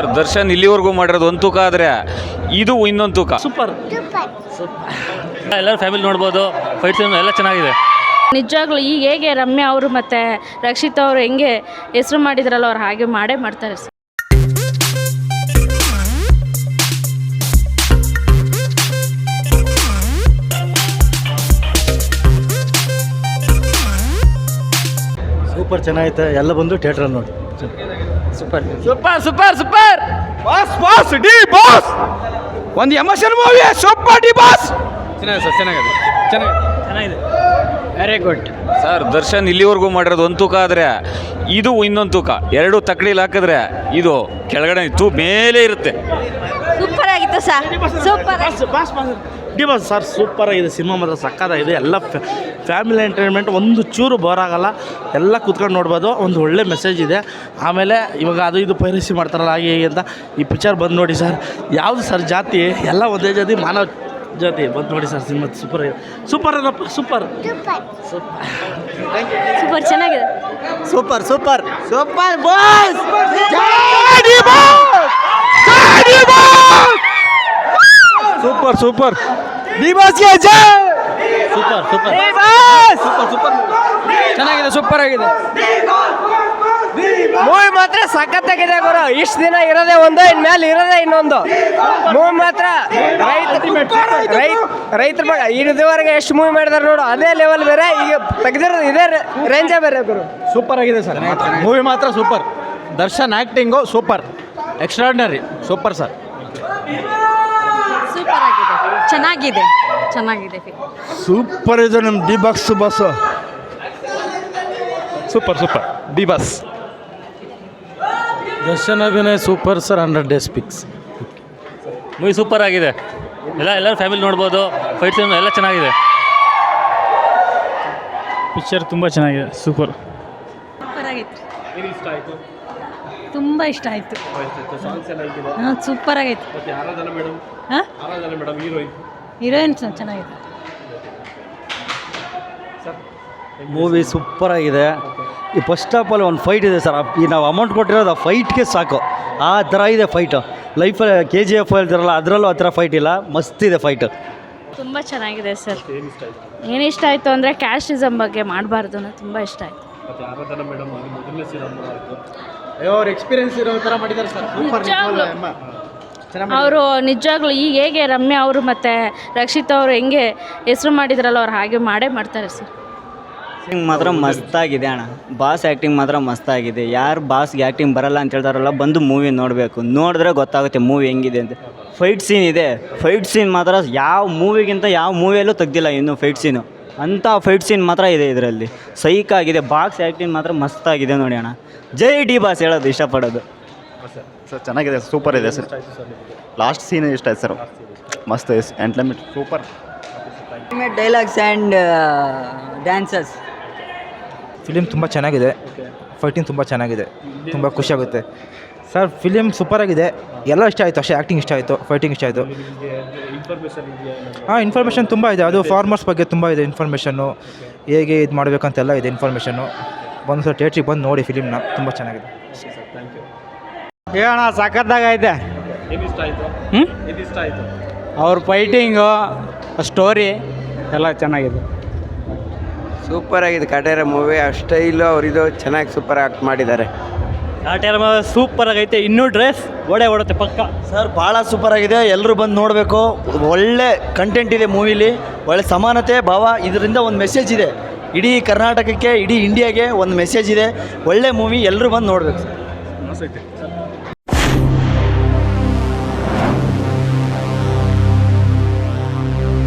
Sir Darshan ಇಲ್ಲಿವರೆಗೂ ಮಾಡಿರೋದು ಒಂದು ತೂಕ ಆದರೆ ಇದು ಇನ್ನೊಂದು ತೂಕ. ಸೂಪರ್. ಎಲ್ಲರೂ ಫ್ಯಾಮಿಲಿ ನೋಡ್ಬೋದು. ಫೈಟ್ ಸೀನ್ ಎಲ್ಲ ಚೆನ್ನಾಗಿದೆ. ನಿಜವಾಗ್ಲೂ ಈಗ ಹೇಗೆ ರಮ್ಯಾ ಅವರು ಮತ್ತು ರಕ್ಷಿತ್ ಅವರು ಹೆಂಗೆ ಹೆಸರು ಮಾಡಿದ್ರಲ್ಲ ಅವ್ರು ಹಾಗೆ ಮಾಡೇ ಮಾಡ್ತಾರೆ ಸರ್. ಸೂಪರ್ ಚೆನ್ನಾಗಿತ್ತು ಎಲ್ಲ ಬಂದು ಥಿಯೇಟ್ರಲ್ಲಿ ನೋಡಿ. Super. Super super super. Boss boss D boss. ಒಂದು emotion movie super D boss. ಚೆನ್ನಾಗಿದೆ ಸರ್ ಚೆನ್ನಾಗಿದೆ. ಚೆನ್ನಾಗಿದೆ. ವೆರಿ ಗುಡ್ ಸರ್ ದರ್ಶನ್ ಇಲ್ಲಿವರೆಗೂ ಮಾಡಿರೋದು ಒಂದು ತೂಕ ಆದರೆ ಇದು ಇನ್ನೊಂದು ತೂಕ. ಎರಡು ತಕ್ಕಡಿಲಿ ಹಾಕಿದ್ರೆ ಇದು ಕೆಳಗಡೆ ತೂ ಮೇಲೆ ಇರುತ್ತೆ. ಸೂಪರ್ ಆಗಿತ್ತು sir. Super boss D sir super ಆಗಿದೆ ಸಿನಿಮಾ ಮಾತ್ರ ಸಕ್ಕತ್ತಾಗಿದೆ. ಎಲ್ಲ ಫ್ಯಾಮಿಲಿ ಎಂಟರ್ಟೈನ್ಮೆಂಟ್ ಒಂದು ಚೂರು ಬೋರ್ ಆಗಲ್ಲ. ಎಲ್ಲ ಕೂತ್ಕೊಂಡು ನೋಡ್ಬೋದು. ಒಂದು ಒಳ್ಳೆ ಮೆಸೇಜ್ ಇದೆ. ಆಮೇಲೆ ಇವಾಗ ಅದು ಇದು ಪೈರಸಿ ಮಾಡ್ತಾರಲ್ಲ ಹಾಗೆ ಹೀಗೆ ಅಂತ ಈ ಪಿಕ್ಚರ್ ಬಂದು ನೋಡಿ ಸರ್ ಯಾವುದು ಸರ್ ಜಾತಿ? ಎಲ್ಲ ಒಂದೇ ಜಾತಿ ಮಾನವ ಜಾತಿ. ಬಂದು ನೋಡಿ ಸರ್ ಸಿನಿಮಾ ಸೂಪರ್ ಆಗಿದೆ. ಸೂಪರ್ ಏನಪ್ಪ? ಸೂಪರ್ ಸೂಪರ್ ಚೆನ್ನಾಗಿದೆ. Super super super boss super super D ಬಾಸ್ಗೆ ಜೈ! Super super. Super super. ಚೆನ್ನಾಗಿದೆ ಸೂಪರ್ ಆಗಿದೆ. ಮೂವಿ ಮಾತ್ರ ಸಖತ್ತಾಗಿದೆ ಗುರು. ಇಷ್ಟು ದಿನ ಇರೋದೇ ಒಂದು ಇನ್ಮೇಲೆ ಇರೋದೇ ಇನ್ನೊಂದು. ಮೂವಿ ಮಾತ್ರ ರೈತ ರೈತ ರೈತರ ಮಗ ಇದುವರೆಗೆ ಎಷ್ಟು ಮೂವಿ ಮಾಡಿದಾರೆ ನೋಡು ಅದೇ ಲೆವೆಲ್ ಬೇರೆ ಈಗ ತೆಗೆದಿರೋದು ಇದೇ ರೇಂಜೇ ಬೇರೆ ಗುರು. ಸೂಪರ್ ಆಗಿದೆ ಸರ್ ಮೂವಿ ಮಾತ್ರ super. Darshan acting super. Extraordinary super sir. Super ಆಗಿದೆ. ಚೆನ್ನಾಗಿದೆ. ಚೆನ್ನಾಗಿದೆ ಸೂಪರ್ ಇದೆ ನಮ್ಮ D boss boss super super D boss Darshan ಅಭಿನಯ super sir hundred days picks movie super ಆಗಿದೆ. ಎಲ್ಲ ಎಲ್ಲರೂ ಫ್ಯಾಮಿಲಿ ನೋಡ್ಬೋದು. ಫೈಟ್ ಸೀನ್ ಎಲ್ಲ ಚೆನ್ನಾಗಿದೆ. ಪಿಕ್ಚರ್ ತುಂಬ ಚೆನ್ನಾಗಿದೆ ಸೂಪರ್ ಸೂಪರ್ ಆಗಿತ್ತು. ತುಂಬ ಇಷ್ಟ ಆಯಿತು. ಹಾಂ ಸೂಪರ್ ಆಗೈತೆ ಹಾಂ? ಹೀರೋಯಿನ್ ಚೆನ್ನಾಗಿದೆ. ಮೂವಿ ಸೂಪರ್ ಆಗಿದೆ. ಈ ಫಸ್ಟ್ ಆಫ್ ಆಲ್ ಒಂದು ಫೈಟ್ ಇದೆ ಸರ್. ಈ ನಾವು ಅಮೌಂಟ್ ಕೊಟ್ಟಿರೋದು ಆ ಫೈಟ್ಗೆ ಸಾಕು. ಆ ಥರ ಇದೆ ಫೈಟು ಲೈಫಲ್ಲಿ ಕೆ ಜಿ ಎಫ್ ಹೇಳ್ತಾರಲ್ಲ ಅದರಲ್ಲೂ ಆ ಥರ ಫೈಟ್ ಇಲ್ಲ. ಮಸ್ತ್ ಇದೆ ಫೈಟ್ ತುಂಬ ಚೆನ್ನಾಗಿದೆ ಸರ್. ಏನು ಇಷ್ಟ ಆಯಿತು? ಅಂದರೆ ಕ್ಯಾಸ್ಟಿಸಮ್ ಬಗ್ಗೆ ಮಾಡಬಾರ್ದು ಅನ್ನೋದು ತುಂಬ ಇಷ್ಟ ಆಯಿತು. ಅವ್ರ ಎಕ್ಸ್ಪೀರಿಯನ್ಸ್ ಇರೋ ಥರ ಮಾಡಿದ್ದಾರೆ ಸರ್. ಅವರು ನಿಜವಾಗ್ಲೂ ಈಗ ಹೇಗೆ ರಮ್ಯ ಅವರು ಮತ್ತು ರಕ್ಷಿತ್ ಅವರು ಹೆಂಗೆ ಹೆಸರು ಮಾಡಿದ್ರಲ್ಲ ಅವ್ರು ಹಾಗೆ ಮಾಡೇ ಮಾಡ್ತಾರೆ ಸರ್. ಆ್ಯಕ್ಟಿಂಗ್ ಮಾತ್ರ ಮಸ್ತಾಗಿದೆ ಅಣ್ಣ. ಬಾಸ್ ಆ್ಯಕ್ಟಿಂಗ್ ಮಾತ್ರ ಮಸ್ತಾಗಿದೆ ಯಾರು ಬಾಸ್ಗೆ ಆ್ಯಕ್ಟಿಂಗ್ ಬರಲ್ಲ ಅಂತ ಹೇಳ್ತಾರಲ್ಲ ಬಂದು ಮೂವಿ ನೋಡಬೇಕು. ನೋಡಿದ್ರೆ ಗೊತ್ತಾಗುತ್ತೆ ಮೂವಿ ಹೆಂಗಿದೆ ಅಂತ. ಫೈಟ್ ಸೀನ್ ಇದೆ. ಫೈಟ್ ಸೀನ್ ಮಾತ್ರ ಯಾವ ಮೂವಿಗಿಂತ ಯಾವ ಮೂವಿಯಲ್ಲೂ ತೆಗ್ದಿಲ್ಲ ಇನ್ನೂ ಫೈಟ್ ಸೀನು ಅಂಥ ಫೈಟ್ ಸೀನ್ ಮಾತ್ರ ಇದೆ ಇದರಲ್ಲಿ. ಸೈಕ್ ಆಗಿದೆ. ಬಾಕ್ಸ್ ಆ್ಯಕ್ಟಿಂಗ್ ಮಾತ್ರ ಮಸ್ತಾಗಿದೆ ನೋಡಿ ಅಣ್ಣ. ಜೈ ಡಿ ಬಾಸ್ ಹೇಳೋದು ಇಷ್ಟಪಡೋದು. ಸರ್ ಚೆನ್ನಾಗಿದೆ ಸೂಪರ್ ಇದೆ ಸರ್. ಲಾಸ್ಟ್ ಸೀನ್ ಇಷ್ಟ ಆಯ್ತು ಸರ್ ಮಸ್ತ್ entertainment super dialogues and dances film ತುಂಬ ಚೆನ್ನಾಗಿದೆ. ಫೈಟಿಂಗ್ ತುಂಬ ಚೆನ್ನಾಗಿದೆ. ತುಂಬ ಖುಷಿಯಾಗುತ್ತೆ ಸರ್ ಫಿಲಿಮ್ ಸೂಪರ್ ಆಗಿದೆ. ಎಲ್ಲ ಇಷ್ಟ ಆಯಿತು ಅಷ್ಟೇ ಆ್ಯಕ್ಟಿಂಗ್ ಇಷ್ಟ ಆಯಿತು ಫೈಟಿಂಗ್ ಇಷ್ಟ ಆಯಿತು. ಹಾಂ ಇನ್ಫಾರ್ಮೇಷನ್ ತುಂಬ ಇದೆ. ಅದು ಫಾರ್ಮರ್ಸ್ ಬಗ್ಗೆ ತುಂಬ ಇದೆ ಇನ್ಫಾರ್ಮೇಷನ್ನು ಹೇಗೆ ಇದು ಮಾಡಬೇಕಂತೆಲ್ಲ ಇದೆ ಇನ್ಫಾರ್ಮೇಷನ್ನು ಒಂದು ಸರ್ ಥಿಯೇಟ್ರಿಗೆ ಬಂದು ನೋಡಿ ಫಿಲಿಮ್ನ ತುಂಬ ಚೆನ್ನಾಗಿದೆ. ಹೇಳೋಣ ಸಖತ್ತಾಗೈತೆ ಹ್ಞೂ ಅವ್ರ ಫೈಟಿಂಗು ಸ್ಟೋರಿ ಎಲ್ಲ ಚೆನ್ನಾಗಿದೆ. ಸೂಪರ್ ಆಗಿದೆ ಕಾಟೇರ ಮೂವಿ ಆ ಸ್ಟೈಲು ಅವರಿದು ಚೆನ್ನಾಗಿ ಸೂಪರ್ ಆಕ್ಟ್ ಮಾಡಿದ್ದಾರೆ. ಸೂಪರ್ ಆಗೈತೆ ಇನ್ನೂ ಡ್ರೆಸ್ ಒಡೆ ಓಡುತ್ತೆ ಪಕ್ಕ. ಸರ್ ಭಾಳ ಸೂಪರ್ ಆಗಿದೆ. ಎಲ್ಲರೂ ಬಂದು ನೋಡಬೇಕು. ಒಳ್ಳೆ ಕಂಟೆಂಟ್ ಇದೆ ಮೂವಿಲಿ. ಒಳ್ಳೆ ಸಮಾನತೆ ಭಾವ. ಇದರಿಂದ ಒಂದು ಮೆಸೇಜ್ ಇದೆ. ಇಡೀ ಕರ್ನಾಟಕಕ್ಕೆ ಇಡೀ ಇಂಡಿಯಾಗೆ ಒಂದು ಮೆಸೇಜ್ ಇದೆ. ಒಳ್ಳೆ ಮೂವಿ ಎಲ್ಲರೂ ಬಂದು ನೋಡಬೇಕು. ಸರ್